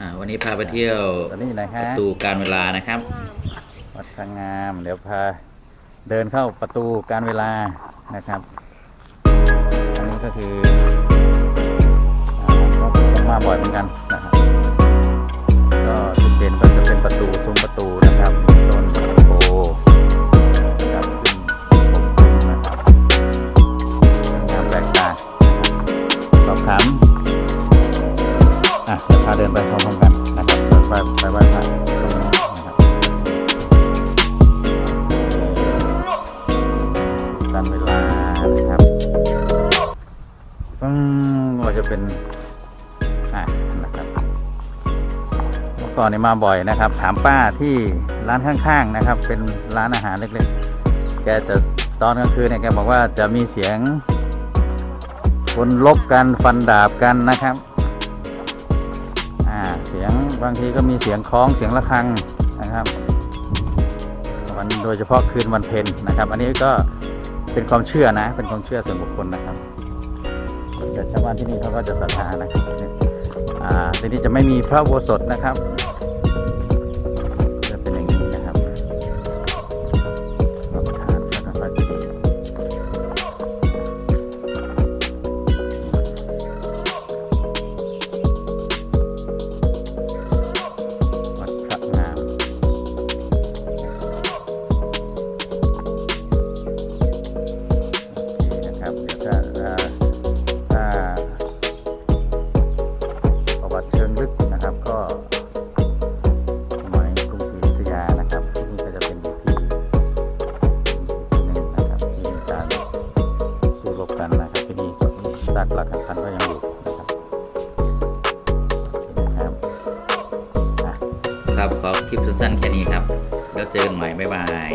อ่าวันนี้พาไปเที่ยวตอนนี้อยู่ไหนปฮะระตูการเวลานะครับ วัดพระงาม เดี๋ยวพาเดินเข้าประตูการเวลานะครับ อันนี้ก็คืออ่าก็ต้องมาบ่อยเหมือนกันนะครับ อะพาเดินไปพร้อมๆกันนะครับไปไปไหว้พระตรงนี้นะครับการเวลานะครับอืมก็จะเป็นอะนะครับเมื่อก่อนนี่มาบ่อยนะครับ ถามป้าที่ร้านข้างๆนะครับ เป็นร้านอาหารเล็กๆ แกจะตอนกลางคืนเนี่ยแกบอกว่าจะมีเสียงคนลบกันฟันดาบกันนะครับ เสียงบางทีก็มีเสียงคล้องเสียงะระฆังนะครับวันโดยเฉพาะคืนวันเพ็ญนะครับ อันนี้ก็เป็นความเชื่อนะ เป็นความเชื่อส่วนบุคคลนะครับ แต่ชาวบ้านที่นี่เขาก็จะศรัทธานะครับอ่าทีนี้จะไม่มีพระโวสถนะครับ กปรักหักพันก็ยังอยู่นะครับคนะครับครับขอคลิปสั้นๆแค่นี้ครับ แล้วเจอกันใหม่บ๊ายบาย